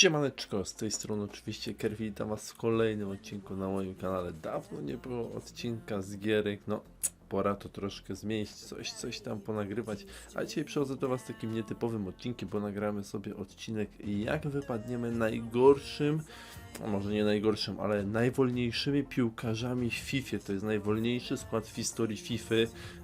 Siemaneczko, z tej strony oczywiście Kerwi, witam was w kolejnym odcinku na moim kanale. Dawno nie było odcinka z gierek, no pora to troszkę zmienić, coś, coś tam ponagrywać. A dzisiaj przychodzę do was takim nietypowym odcinkiem, bo nagramy sobie odcinek jak wypadniemy najgorszym, może nie najgorszym, ale najwolniejszymi piłkarzami w FIFA. To jest najwolniejszy skład w historii FIFA.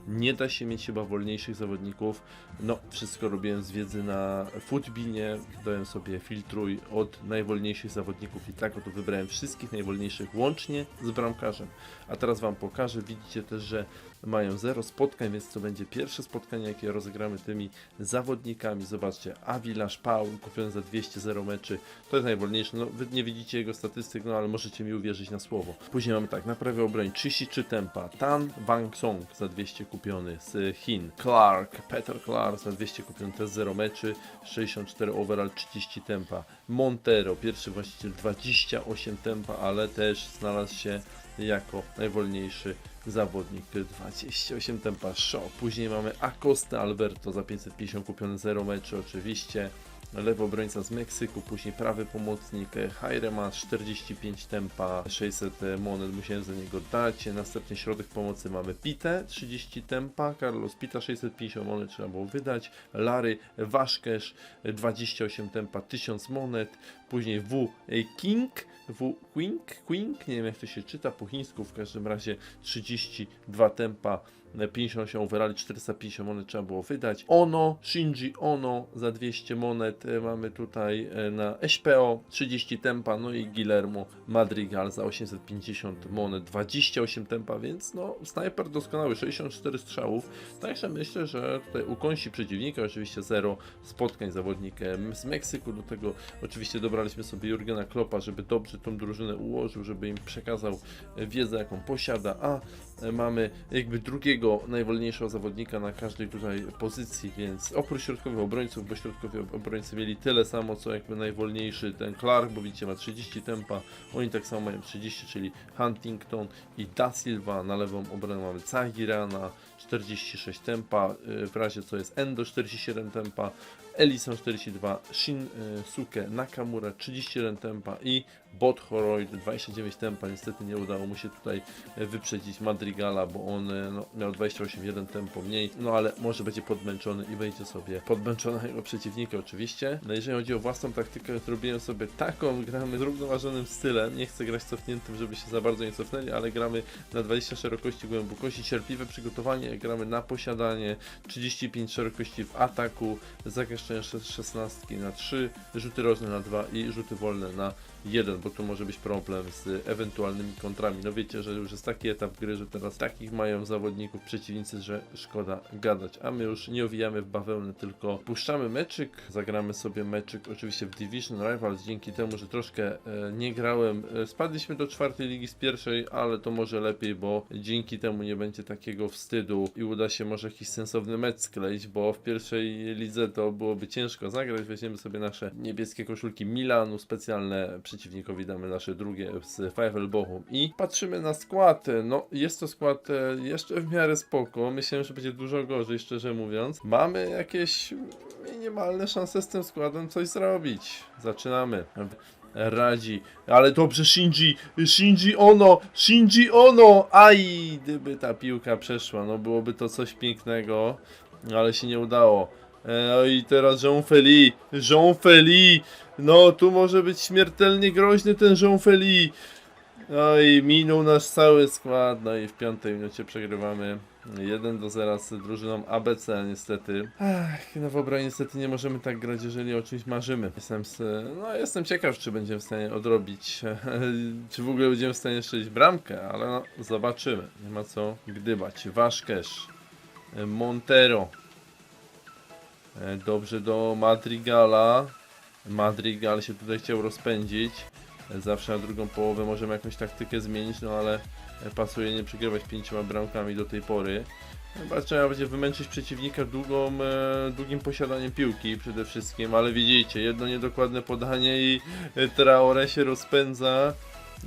Nie da się mieć chyba wolniejszych zawodników. No, wszystko robiłem z wiedzy na Footbinie. Dałem sobie filtruj od najwolniejszych zawodników i tak oto wybrałem wszystkich najwolniejszych łącznie z bramkarzem. A teraz wam pokażę. Widzicie też, że mają zero spotkań, więc to będzie pierwsze spotkanie, jakie rozegramy tymi zawodnikami. Zobaczcie, Avila Szpał kupiony za 200 zero meczy. To jest najwolniejsze. No, wy nie widzicie jego statystyk, no ale możecie mi uwierzyć na słowo. Później mamy tak, na prawie obroń 33 tempa. Tan Wang Song za 200 kupiony z Chin. Clark, Peter Clark za 200 kupiony też 0 meczy. 64 overall, 30 tempa. Montero, pierwszy właściciel 28 tempa, ale też znalazł się jako najwolniejszy zawodnik 28 tempa show. Później mamy Acosta Alberto za 550 kupiony 0 meczy oczywiście. Lewy obrońca z Meksyku, później prawy pomocnik Hajrema 45 tempa, 600 monet musiałem za niego dać. Następnie środek pomocy mamy Pite 30 tempa, Carlos Pita 650 monet trzeba było wydać. Lary Waszkesz 28 tempa, 1000 monet. Później W King, W Quink, Quink, nie wiem jak to się czyta po chińsku, w każdym razie 32 tempa. 58 overali, 450 monet trzeba było wydać. Ono, Shinji Ono za 200 monet e, mamy tutaj e, na SPO 30 tempa, no i Guillermo Madrigal za 850 monet, 28 tempa, więc no snajper doskonały, 64 strzałów, także myślę, że tutaj ukąsi przeciwnika, oczywiście zero spotkań zawodnikiem z Meksyku, do tego oczywiście dobraliśmy sobie Jurgena Kloppa, żeby dobrze tą drużynę ułożył, żeby im przekazał e, wiedzę jaką posiada, a mamy jakby drugiego najwolniejszego zawodnika na każdej tutaj pozycji, więc oprócz środkowych obrońców, bo środkowi ob- obrońcy mieli tyle samo co jakby najwolniejszy ten Clark, bo widzicie ma 30 tempa, oni tak samo mają 30, czyli Huntington i Da Silva, na lewą obronę mamy Zahirana 46 tempa, y, w razie co jest Endo 47 tempa, Ellison 42, Shinsuke Nakamura 31 tempa i Bot Horoid 29 tempa. Niestety nie udało mu się tutaj e, wyprzedzić Madrigala, bo on e, no, miał 28,1 tempo mniej. No ale może będzie podmęczony i wejdzie sobie podmęczonego przeciwnika oczywiście. No jeżeli chodzi o własną taktykę, zrobiłem sobie taką, gramy zrównoważonym stylem. Nie chcę grać cofniętym, żeby się za bardzo nie cofnęli, ale gramy na 20 szerokości głębokości, cierpliwe przygotowanie, gramy na posiadanie, 35 szerokości w ataku, zagęszczenie 16 na 3, rzuty rożne na 2 i rzuty wolne na 1, bo tu może być problem z ewentualnymi kontrami. No wiecie, że już jest taki etap gry, że teraz takich mają zawodników przeciwnicy, że szkoda gadać. A my już nie owijamy w bawełnę, tylko puszczamy meczyk, zagramy sobie meczyk oczywiście w Division Rivals, dzięki temu, że troszkę e, nie grałem. E, spadliśmy do czwartej ligi z pierwszej, ale to może lepiej, bo dzięki temu nie będzie takiego wstydu i uda się może jakiś sensowny mecz skleić, bo w pierwszej lidze to byłoby ciężko zagrać. Weźmiemy sobie nasze niebieskie koszulki Milanu, specjalne przeciwnikowi damy nasze drugie z VfL Bochum i patrzymy na skład. No, jest to skład e, jeszcze w miarę spoko. Myślałem, że będzie dużo gorzej, szczerze mówiąc. Mamy jakieś minimalne szanse z tym składem coś zrobić. Zaczynamy. Radzi, ale dobrze Shinji, Shinji Ono, Shinji Ono, aj, gdyby ta piłka przeszła, no byłoby to coś pięknego, ale się nie udało. E, No i teraz Jean Feli, Jean Feli, no tu może być śmiertelnie groźny ten Jean Feli. No i minął nasz cały skład, no i w piątej minucie przegrywamy 1 do 0 z drużyną ABC niestety. No w obronie niestety nie możemy tak grać, jeżeli o czymś marzymy. Jestem, s- no, jestem ciekaw, czy będziemy w stanie odrobić, czy w ogóle będziemy w stanie strzelić bramkę, ale no, zobaczymy. Nie ma co gdybać. Waszkesz, Montero, Dobrze do Madrigala. Madrigal się tutaj chciał rozpędzić. E, Zawsze na drugą połowę możemy jakąś taktykę zmienić, no ale e, pasuje nie przegrywać pięcioma bramkami do tej pory. Chyba trzeba będzie wymęczyć przeciwnika długą, e, długim posiadaniem piłki przede wszystkim, ale widzicie, jedno niedokładne podanie i e, Traore się rozpędza.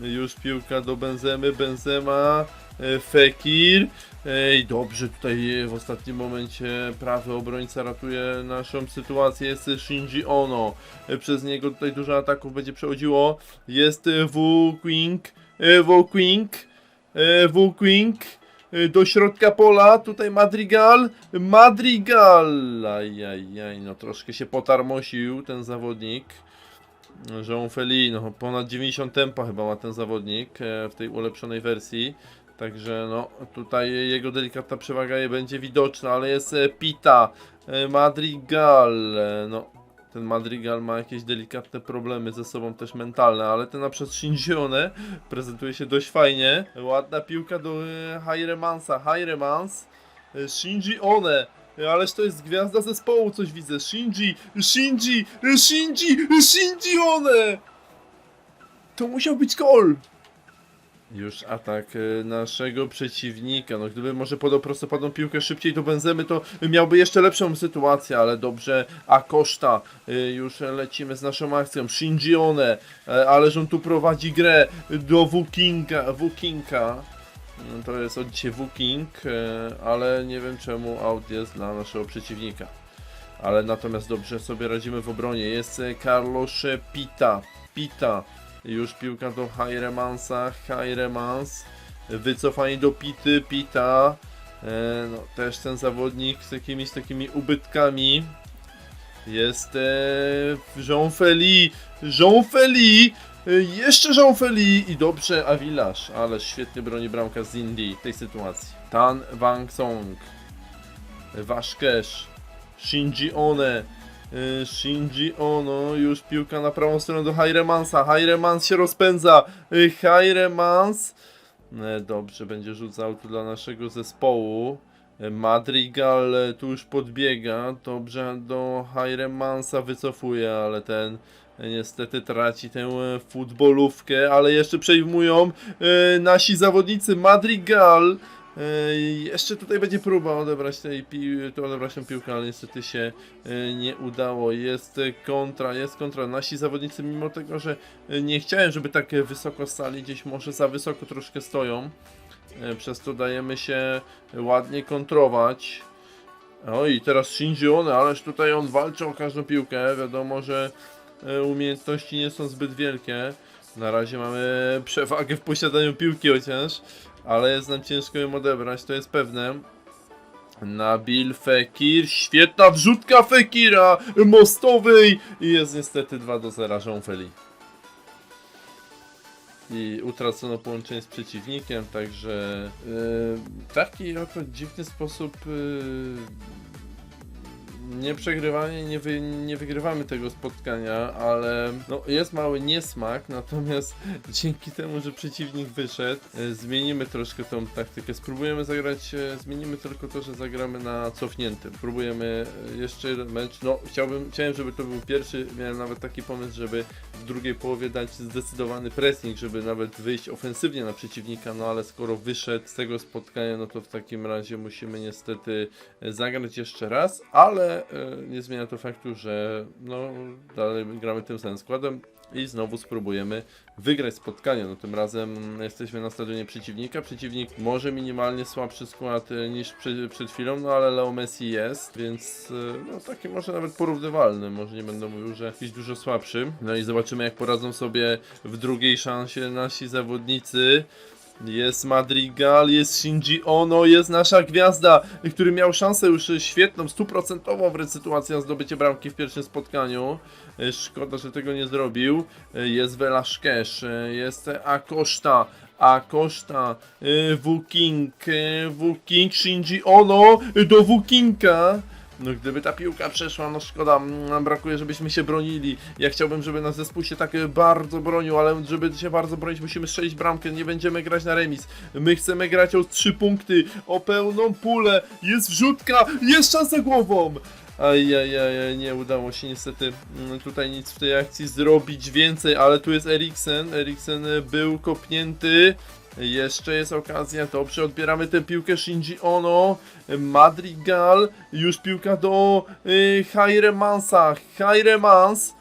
Już piłka do Benzemy, Benzema e, Fekir. Ej, dobrze, tutaj e, w ostatnim momencie prawy obrońca ratuje naszą sytuację. Jest e, Shinji Ono. E, Przez niego tutaj dużo ataków będzie przechodziło. Jest e, Wu Quing. e, Wu Quing. e, Wu Quing. e, Do środka pola, tutaj Madrigal, Madrigal, ajajaj, no troszkę się potarmosił ten zawodnik, Jean Feli, no ponad 90 tempa chyba ma ten zawodnik e, w tej ulepszonej wersji, także no tutaj jego delikatna przewaga będzie widoczna, ale jest e, Pita, e, Madrigal, e, no ten Madrigal ma jakieś delikatne problemy ze sobą też mentalne, ale ten na przykład Shinjione prezentuje się dość fajnie, ładna piłka do Hairemansa, Hairemans, Shinji One, Ależ to jest gwiazda zespołu, coś widzę. Shinji, Shinji, Shinji, Shinji One! To musiał być gol! Już atak e, naszego przeciwnika. No gdyby może podał prostopadłą piłkę szybciej do Benzemy, to miałby jeszcze lepszą sytuację, ale dobrze. A Koszta, e, już lecimy z naszą akcją. Shinji One, e, ależ on tu prowadzi grę do Wukinga, Wukinga. No, To jest od dzisiaj Wuking, ale nie wiem czemu out jest dla naszego przeciwnika. Ale natomiast dobrze sobie radzimy w obronie. Jest Carlos Pita. Pita. Już piłka do Hairemansa. Hairemans. Wycofanie do Pity. Pita. E, No, też ten zawodnik z jakimiś takimi ubytkami. Jest e, Jean Feli. Jean Feli. E, Jeszcze Jean Feli i dobrze Avilasz, ale świetnie broni bramka z Indii w tej sytuacji. Tan Wang Song, Waszkesz, Shinji One, Shinji Ono, już piłka na prawą stronę do Hairemansa, Hairemans się rozpędza, e, Hairemans, E, dobrze, będzie rzucał tu dla naszego zespołu. E, Madrigal e, tu już podbiega, dobrze do Hairemansa wycofuje, ale ten niestety traci tę futbolówkę, ale jeszcze przejmują nasi zawodnicy. Madrigal jeszcze tutaj będzie próba odebrać tej pi- to odebrać tę piłkę, ale niestety się e, nie udało. Jest kontra, jest kontra. Nasi zawodnicy, mimo tego, że e, nie chciałem, żeby tak wysoko stali, gdzieś może za wysoko troszkę stoją. E, Przez to dajemy się ładnie kontrować. Oj, teraz Shinji One, ależ tutaj on walczy o każdą piłkę. Wiadomo, że umiejętności nie są zbyt wielkie. Na razie mamy przewagę w posiadaniu piłki chociaż, ale jest nam ciężko ją odebrać, to jest pewne. Nabil Fekir, świetna wrzutka Fekira mostowej i jest niestety 2 do 0 Jean Feli. I utracono połączenie z przeciwnikiem, także yy, taki oto dziwny sposób yy, nie przegrywamy, nie, wy, nie wygrywamy tego spotkania, ale no, jest mały niesmak, natomiast dzięki temu, że przeciwnik wyszedł, e, zmienimy troszkę tą taktykę. Spróbujemy zagrać, e, zmienimy tylko to, że zagramy na cofniętym. Próbujemy e, jeszcze mecz. No, chciałbym, chciałem, żeby to był pierwszy, miałem nawet taki pomysł, żeby w drugiej połowie dać zdecydowany pressing, żeby nawet wyjść ofensywnie na przeciwnika, no ale skoro wyszedł z tego spotkania, no to w takim razie musimy niestety e, zagrać jeszcze raz, ale e, nie zmienia to faktu, że no dalej gramy tym samym składem i znowu spróbujemy wygrać spotkanie. No tym razem jesteśmy na stadionie przeciwnika. Przeciwnik może minimalnie słabszy skład e, niż przy, przed chwilą, no ale Leo Messi jest, więc e, no taki może nawet porównywalny. Może nie będę mówił, że jakiś dużo słabszy. No i zobaczymy jak poradzą sobie w drugiej szansie nasi zawodnicy. Jest Madrigal, jest Shinji Ono, jest nasza gwiazda, który miał szansę już świetną, stuprocentową wręcz sytuację na zdobycie bramki w pierwszym spotkaniu. E, Szkoda, że tego nie zrobił. E, Jest Velasquez, e, jest Akoszta, e, Wuking, Wuking, Shinji Ono do Wukinga. No gdyby ta piłka przeszła, no szkoda, mm, brakuje, żebyśmy się bronili. Ja chciałbym, żeby nasz zespół się tak e, bardzo bronił, ale żeby się bardzo bronić, musimy strzelić bramkę, nie będziemy grać na remis. My chcemy grać o 3 punkty, o pełną pulę, jest wrzutka, jest szansa głową! Ajajaj, nie udało się niestety mm, tutaj nic w tej akcji zrobić więcej, ale tu jest Eriksen, Eriksen e, był kopnięty. Jeszcze jest okazja, dobrze, odbieramy tę piłkę Shinji Ono, Madrigal, już piłka do y, Hairemansa, Hairemans,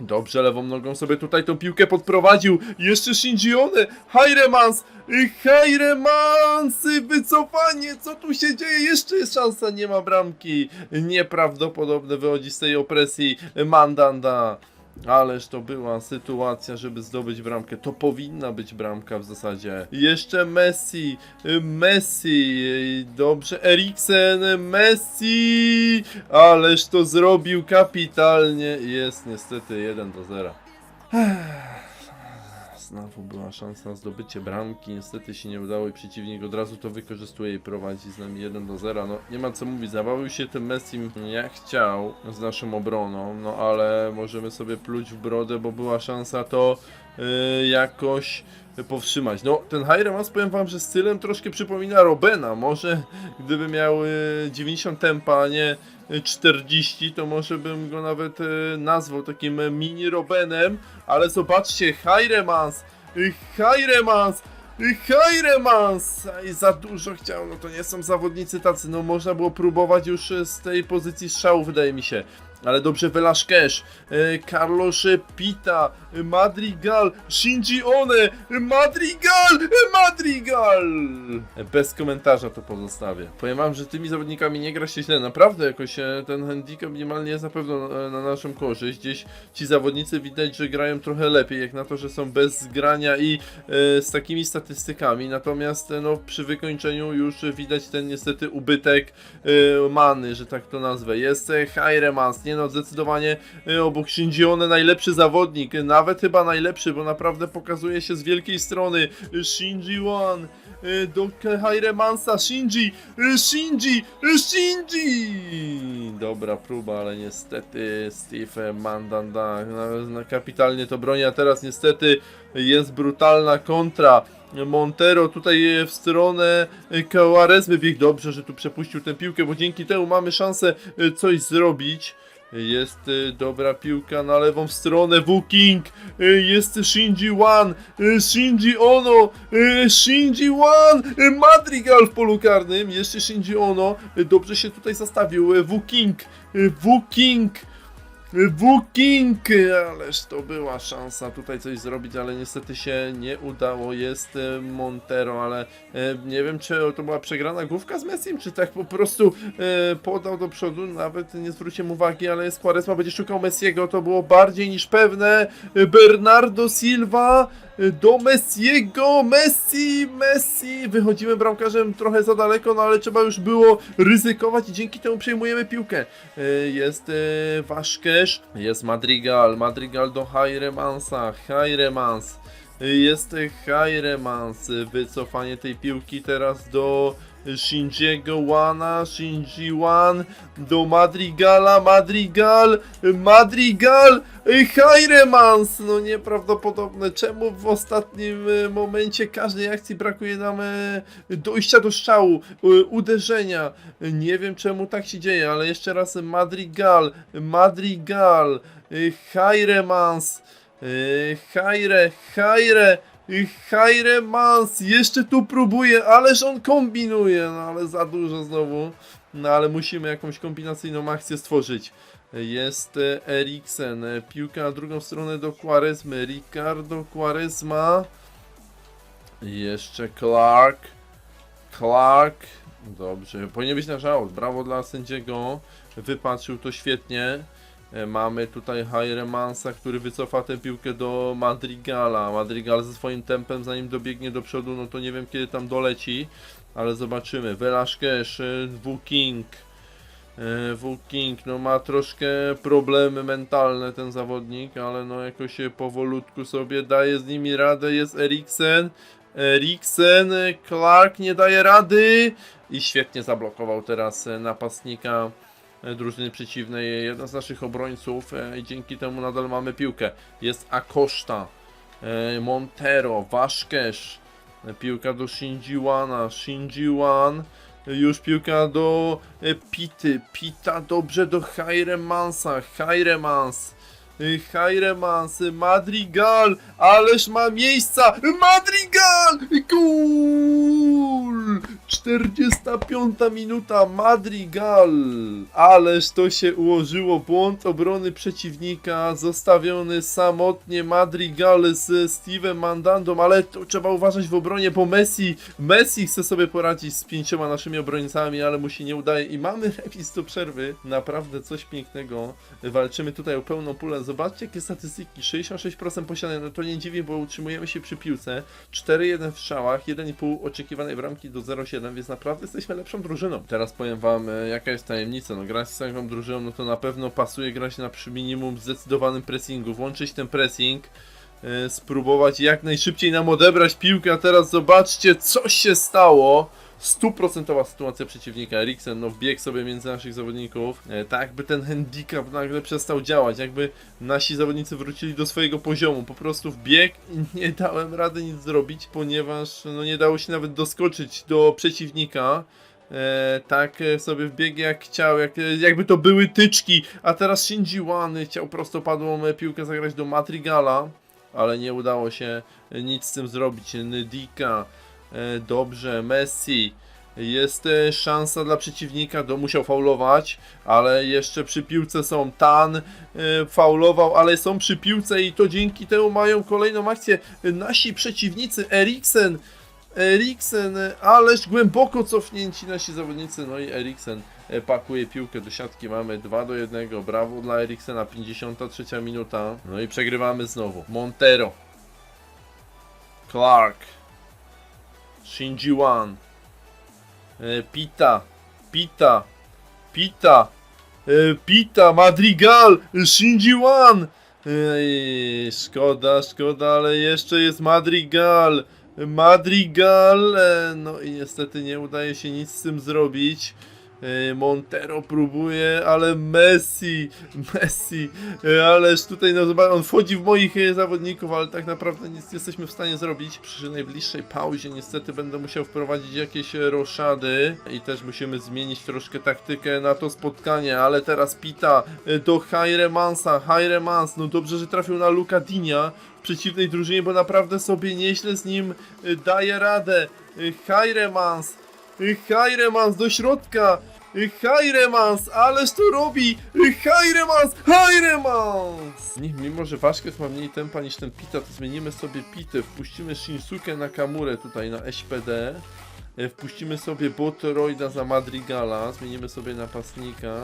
Dobrze, lewą nogą sobie tutaj tą piłkę podprowadził. Jeszcze Shinjione, Hairemans, y, Hairemans, wycofanie, co tu się dzieje? Jeszcze jest szansa, nie ma bramki. Nieprawdopodobne wychodzi z tej opresji. Mandanda. Ależ to była sytuacja, żeby zdobyć bramkę. To powinna być bramka w zasadzie. Jeszcze Messi, Messi, dobrze, Eriksen, Messi, ależ to zrobił kapitalnie. Jest niestety 1 do 0. Znowu była szansa na zdobycie bramki, niestety się nie udało i przeciwnik od razu to wykorzystuje i prowadzi z nami 1 do 0. No nie ma co mówić, zabawił się tym Messim jak chciał z naszą obroną, no ale możemy sobie pluć w brodę, bo była szansa to yy, jakoś powstrzymać. No ten Hyremas powiem wam, że stylem troszkę przypomina Robena, może gdyby miał yy, 90 tempa, a nie yy, 40, to może bym go nawet yy, nazwał takim mini Robenem, ale zobaczcie, y, Hairemans! I za dużo chciał, no to nie są zawodnicy tacy, no można było próbować już z tej pozycji strzału, wydaje mi się. Ale dobrze, Velasquez, Carlos Pita, Madrigal, Shinji One, Madrigal, Madrigal! Bez komentarza to pozostawię. Powiem wam, że tymi zawodnikami nie gra się źle, naprawdę jakoś e, ten handicap minimalnie jest na pewno e, na naszą korzyść. Gdzieś ci zawodnicy widać, że grają trochę lepiej, jak na to, że są bez zgrania i e, z takimi statystykami. Natomiast no, przy wykończeniu już widać ten niestety ubytek e, many, że tak to nazwę. Jest Hairemans, nie no, zdecydowanie obok Shinjione najlepszy zawodnik, e, nawet chyba najlepszy, bo naprawdę pokazuje się z wielkiej strony. Shinji One e, do Hairemansa, Shinji, e, Shinji, e, Shinji! Dobra próba, ale niestety Steve Mandanda na, na kapitalnie to broni, a teraz niestety jest brutalna kontra. Montero tutaj w stronę Kałaresmy biegł dobrze, że tu przepuścił tę piłkę, bo dzięki temu mamy szansę coś zrobić. Jest e, dobra piłka na lewą stronę, Wu-King, e, jest Shinji Wan, e, Shinji Ono, Shinji Wan, e, Madrigal w polu karnym, jeszcze Shinji Ono, dobrze się tutaj zastawił, e, Wu-King, Wu-King, Wu-King, ależ to była szansa tutaj coś zrobić, ale niestety się nie udało. Jest e, Montero, ale e, nie wiem, czy to była przegrana główka z Messim, czy tak po prostu e, podał do przodu. Nawet nie zwróciłem uwagi, ale jest Quaresma, będzie szukał Messiego. To było bardziej niż pewne. Bernardo Silva do Messiego. Messi, Messi. Wychodzimy bramkarzem trochę za daleko, no ale trzeba już było ryzykować i dzięki temu przejmujemy piłkę. E, Jest e, Waszkesz, jest Madrigal, Madrigal do Hairemansa, Hairemans, E, jest Hairemans, E, wycofanie tej piłki teraz do Shinjiego Wana, Shinji Wan, do Madrigala, Madrigal, Madrigal, e, Hairemans, no nieprawdopodobne, czemu w ostatnim e, momencie każdej akcji brakuje nam e, dojścia do strzału, uderzenia, nie wiem czemu tak się dzieje, ale jeszcze raz Madrigal, Madrigal, y, Hairemans, y, Haire, Haire, y, Hairemans, jeszcze tu próbuje, ależ on kombinuje, no ale za dużo znowu, no ale musimy jakąś kombinacyjną akcję stworzyć. Jest e, Eriksen, e, piłka na drugą stronę do Quaresmy, Ricardo Quaresma, jeszcze Clark, Clark, dobrze, powinien być nasz aut, brawo dla sędziego, wypatrzył to świetnie. E, Mamy tutaj Hairemansa, który wycofa tę piłkę do Madrigala. Madrigal ze swoim tempem, zanim dobiegnie do przodu, no to nie wiem kiedy tam doleci, ale zobaczymy. Velasquez, e, Wu-King. E, Wu-King, no ma troszkę problemy mentalne ten zawodnik, ale no jakoś się powolutku sobie daje z nimi radę. Jest Eriksen. Eriksen, e, Clark nie daje rady i świetnie zablokował teraz e, napastnika e, drużyny przeciwnej, jeden z naszych obrońców e, i dzięki temu nadal mamy piłkę. Jest Acosta, e, Montero, Vazquez, e, piłka do Shinji Wana, Shinji Wan, e, już piłka do e, Pity, Pita dobrze do e, Hairemans, e, Madrigal, ależ ma miejsca, Madrigal, gol, 45 minuta, Madrigal! Ależ to się ułożyło, błąd obrony przeciwnika, zostawiony samotnie Madrigal z Steve'em Mandandą, ale to trzeba uważać w obronie, bo Messi, Messi chce sobie poradzić z pięcioma naszymi obrońcami, ale mu się nie udaje i mamy remis do przerwy. Naprawdę coś pięknego. Walczymy tutaj o pełną pulę. Zobaczcie jakie statystyki, 66% posiadania, no to nie dziwi, bo utrzymujemy się przy piłce, 4-1 w strzałach, 1,5 oczekiwanej bramki do 0,7, więc naprawdę jesteśmy lepszą drużyną. Teraz powiem wam, e, jaka jest tajemnica. No grać z taką drużyną, no to na pewno pasuje grać na przy minimum zdecydowanym pressingu, włączyć ten pressing, e, spróbować jak najszybciej nam odebrać piłkę, a teraz zobaczcie, co się stało. Stuprocentowa sytuacja przeciwnika. Eriksen no wbiegł sobie między naszych zawodników. E, tak jakby ten handicap nagle przestał działać, jakby nasi zawodnicy wrócili do swojego poziomu. Po prostu wbiegł i nie dałem rady nic zrobić, ponieważ no nie dało się nawet doskoczyć do przeciwnika. E, tak e, sobie wbiegł jak chciał, jak, e, jakby to były tyczki, a teraz Shinji Wan chciał prostopadłą piłkę zagrać do Madrigala, ale nie udało się nic z tym zrobić. Ndika, dobrze, Messi, jest e, szansa dla przeciwnika, do musiał faulować, ale jeszcze przy piłce są Tan, e, faulował, ale są przy piłce i to dzięki temu mają kolejną akcję. E, Nasi przeciwnicy, Eriksen, Eriksen, e, ależ głęboko cofnięci nasi zawodnicy, no i Eriksen e, pakuje piłkę do siatki, mamy 2 do 1, brawo dla Eriksena, 53 minuta, no i przegrywamy znowu. Montero, Clark, Shinji e, Pita, Pita, Pita, e, Pita, Madrigal, Shinji Wan, Ej, szkoda, szkoda, ale jeszcze jest Madrigal. Madrigal, e, no i niestety nie udaje się nic z tym zrobić. E, Montero próbuje, ale Messi, Messi, e, ależ tutaj no zobacz, on wchodzi w moich e, zawodników, ale tak naprawdę nic nie jesteśmy w stanie zrobić. Przy najbliższej pauzie niestety będę musiał wprowadzić jakieś roszady i też musimy zmienić troszkę taktykę na to spotkanie, ale teraz Pita do Hairemansa, Hairemans, no dobrze, że trafił na Luka Dinia w przeciwnej drużynie, bo naprawdę sobie nieźle z nim daje radę. E, Hairemans do środka! Hairemans, ależ to robi! Hairemans! Nie, mimo, że Waszkes ma mniej tempa niż ten Pita, to zmienimy sobie Pitę, wpuścimy Shinsuke na Kamurę tutaj na SPD. E, Wpuścimy sobie Botoroida za Madrigala, zmienimy sobie napastnika.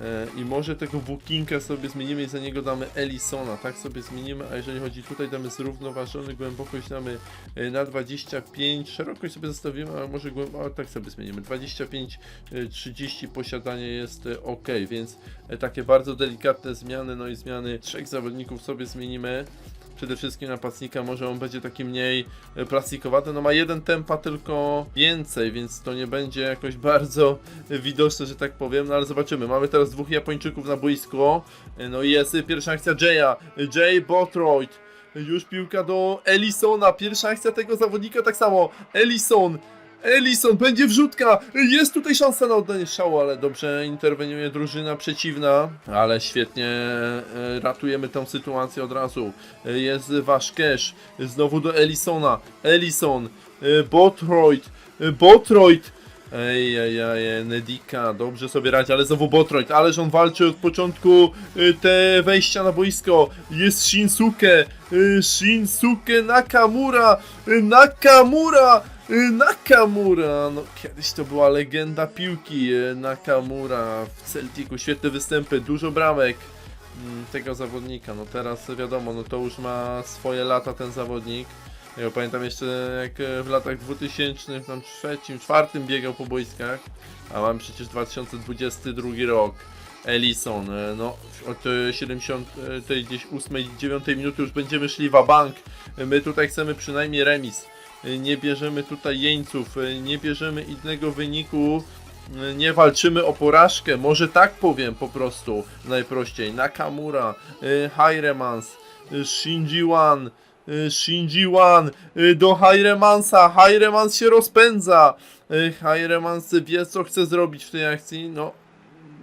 E, I może tego Wukinka sobie zmienimy i za niego damy Elisona, tak sobie zmienimy, a jeżeli chodzi tutaj damy zrównoważony, głębokość damy e, na 25, szerokość sobie zostawimy, ale może głęboko, tak sobie zmienimy, 25, e, 30 posiadanie jest ok, więc takie bardzo delikatne zmiany, no i zmiany trzech zawodników sobie zmienimy. Przede wszystkim napastnika, może on będzie taki mniej e, plastikowaty, no ma jeden tempa tylko więcej, więc to nie będzie jakoś bardzo widoczne, że tak powiem, no ale zobaczymy. Mamy teraz dwóch Japończyków na boisko, e, no i jest pierwsza akcja Jaya, Jay Botroyd, już piłka do Elisona, pierwsza akcja tego zawodnika tak samo, Elison, Elison, będzie wrzutka, jest tutaj szansa na oddanie strzału, ale dobrze interweniuje drużyna przeciwna, ale świetnie e, ratujemy tę sytuację od razu. E, Jest wasz cash, znowu do Elisona, Elison, e, Botroyd, Botroyd, Ej, ej, ej, Nedika, dobrze sobie radzi, ale znowu Botroyd, ależ on walczy od początku te wejścia na boisko, jest Shinsuke, Shinsuke Nakamura, Nakamura, Nakamura, no kiedyś to była legenda piłki, y, Nakamura w Celticu, świetne występy, dużo bramek mm, tego zawodnika, no teraz wiadomo, no to już ma swoje lata ten zawodnik, ja pamiętam jeszcze jak e, w latach 2000, tam trzecim, czwartym biegał po boiskach, a mam przecież 2022 rok. Ellison, no od e, 70, e, tej gdzieś 8, 9 minuty już będziemy szli w bank. My tutaj chcemy przynajmniej remis. E, Nie bierzemy tutaj jeńców, e, nie bierzemy innego wyniku. e, Nie walczymy o porażkę, może tak powiem po prostu najprościej. Nakamura, Hairemans, Shinji Wan, y, Shinji Wan y, do Hairemansa. Hairemans się rozpędza. Y, Hairemans wie co chce zrobić w tej akcji. No,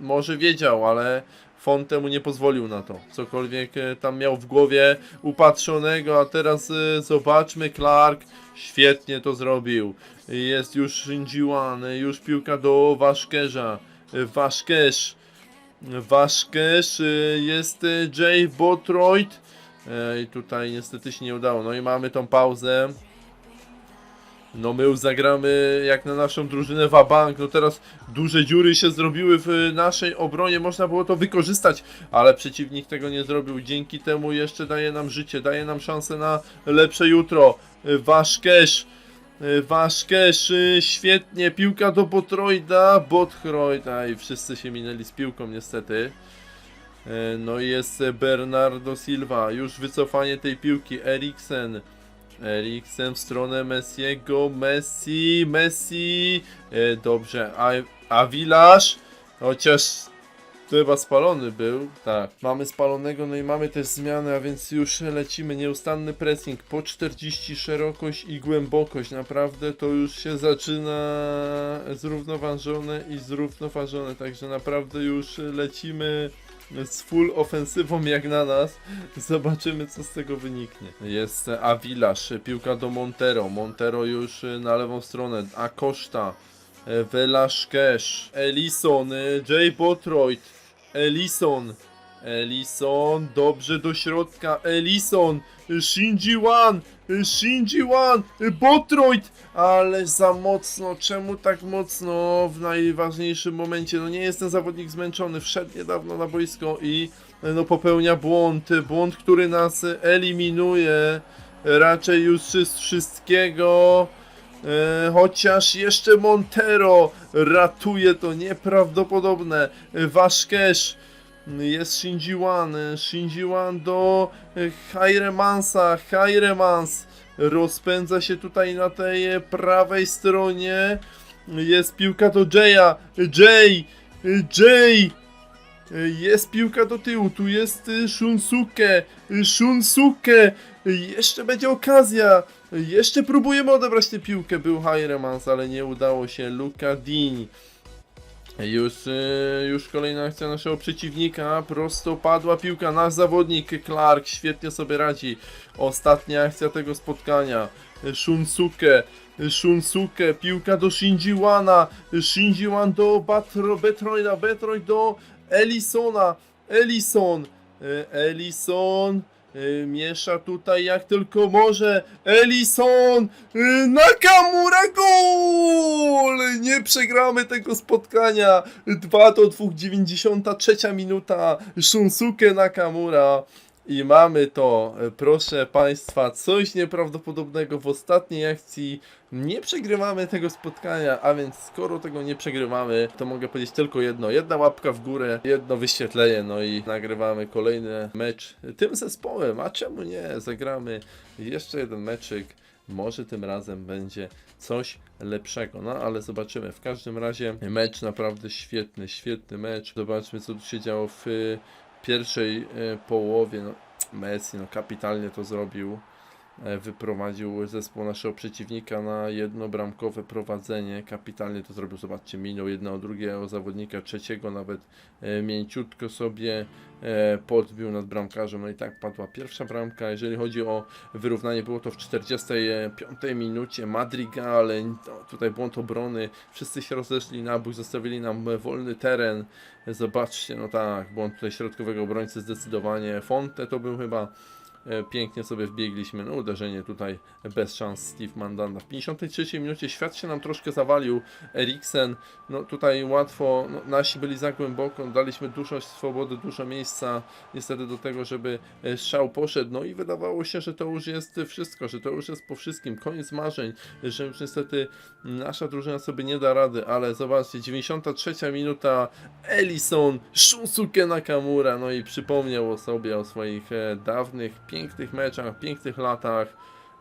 może wiedział, ale Fonte mu nie pozwolił na to. Cokolwiek e, tam miał w głowie upatrzonego, a teraz e, zobaczmy, Clark świetnie to zrobił. Jest już Shinjiwan, już piłka do Waszkerza. Waszkerz. Waszkerz, e, jest Jay Botroid. E, I tutaj niestety się nie udało. No i mamy tą pauzę. No my już zagramy jak na naszą drużynę Wabank, no teraz duże dziury się zrobiły w naszej obronie, można było to wykorzystać, ale przeciwnik tego nie zrobił, dzięki temu jeszcze daje nam życie, daje nam szansę na lepsze jutro. Wasz cash, wasz cash, świetnie, piłka do Botroida, Botroida i wszyscy się minęli z piłką niestety. E, No i jest Bernardo Silva, już wycofanie tej piłki, Eriksen. Eriksen w stronę Messiego, Messi, Messi, e, dobrze, a, Avilasz, chociaż chyba spalony był, tak, mamy spalonego, no i mamy też zmianę, a więc już lecimy, nieustanny pressing, po 40 szerokość i głębokość, naprawdę to już się zaczyna zrównoważone i zrównoważone, także naprawdę już lecimy z full ofensywą jak na nas. Zobaczymy co z tego wyniknie. Jest Avilasz, piłka do Montero. Montero już y, na lewą stronę. Acosta, e, Velasquez, Ellison, y, Jay Botroid, Ellison. Ellison, dobrze do środka, Ellison, Shinji Wan, Shinji Wan, Botroid, ale za mocno, czemu tak mocno? W najważniejszym momencie, no nie jest ten zawodnik zmęczony, wszedł niedawno na boisko i no popełnia błąd, błąd, który nas eliminuje, raczej już z wszystkiego, E, chociaż jeszcze Montero ratuje to nieprawdopodobne. Waszkesz jest Shinjiwan. Shinjiwan do e, Hairemansa. Hairemans rozpędza się tutaj na tej e, prawej stronie. Jest piłka do Jaya. Jay! Jay! Jest piłka do tyłu, tu jest Shunsuke, Shunsuke, jeszcze będzie okazja, jeszcze próbujemy odebrać tę piłkę, był Hairemans, ale nie udało się, Luka Dini. Już, y, już kolejna akcja naszego przeciwnika, prosto padła piłka, nasz zawodnik Clark świetnie sobie radzi. Ostatnia akcja tego spotkania, Shunsuke, Shunsuke, piłka do Shinjiwana, Shinjiwan do Batro, Betroida, Betroid do Ellisona, Ellison, e, E, miesza tutaj jak tylko może, Ellison, e, Nakamura gol! Nie przegramy tego spotkania, 2 do 2, 93 minuta, Shunsuke Nakamura. I mamy to, proszę Państwa, coś nieprawdopodobnego w ostatniej akcji. Nie przegrywamy tego spotkania, a więc skoro tego nie przegrywamy, to mogę powiedzieć tylko jedno. Jedna łapka w górę, jedno wyświetlenie, no i nagrywamy kolejny mecz tym zespołem. A czemu nie? Zagramy jeszcze jeden meczyk. Może tym razem będzie coś lepszego, no ale zobaczymy. W każdym razie mecz naprawdę świetny, świetny mecz. Zobaczmy co tu się działo w pierwszej e, połowie. No, Messi no, kapitalnie to zrobił. E, Wyprowadził zespół naszego przeciwnika na jednobramkowe prowadzenie. Kapitalnie to zrobił. Zobaczcie, minął jednego drugiego zawodnika, trzeciego nawet e, mięciutko sobie e, podbił nad bramkarzem. No i tak padła pierwsza bramka. Jeżeli chodzi o wyrównanie, było to w 45 minucie. Madrigal, no, tutaj błąd obrony. Wszyscy się rozeszli na bój, zostawili nam wolny teren. Zobaczcie, no tak, błąd tutaj środkowego obrońcy zdecydowanie. Fonte to był chyba pięknie sobie wbiegliśmy. No uderzenie tutaj bez szans Steve Mandanda. W 53 minucie świat się nam troszkę zawalił. Eriksen, no tutaj łatwo, no, nasi byli za głęboko, daliśmy dużo swobody, dużo miejsca niestety do tego, żeby e, strzał poszedł. No i wydawało się, że to już jest wszystko, że to już jest po wszystkim, koniec marzeń, że już niestety nasza drużyna sobie nie da rady, ale zobaczcie, 93 minuta, Ellison, Shunsuke Nakamura, no i przypomniał o sobie, o swoich e, dawnych, pięknych meczach, pięknych latach.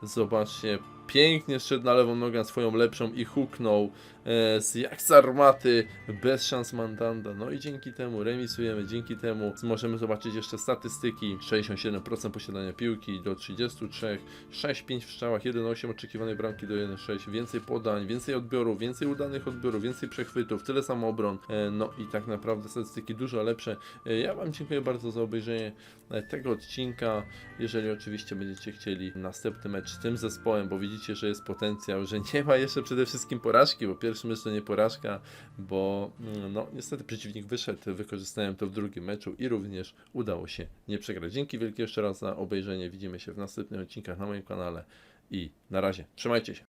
Zobaczcie, pięknie szedł na lewą nogę swoją lepszą i huknął e, z jak z armaty, bez szans mandanda. No i dzięki temu remisujemy, dzięki temu możemy zobaczyć jeszcze statystyki. 67% posiadania piłki do 33, 6-5 w strzałach, 1-8 oczekiwanej bramki do 1-6, więcej podań, więcej odbiorów, więcej udanych odbiorów, więcej przechwytów, tyle samo obron. E, no i tak naprawdę statystyki dużo lepsze. E, ja Wam dziękuję bardzo za obejrzenie e, tego odcinka. Jeżeli oczywiście będziecie chcieli następny mecz z tym zespołem, bo widzicie, że jest potencjał, że nie ma jeszcze przede wszystkim porażki, bo pierwszy mecz to nie porażka, bo mm, no niestety przeciwnik wyszedł, wykorzystałem to w drugim meczu i również udało się nie przegrać. Dzięki wielkie jeszcze raz za obejrzenie. Widzimy się w następnych odcinkach na moim kanale i na razie. Trzymajcie się.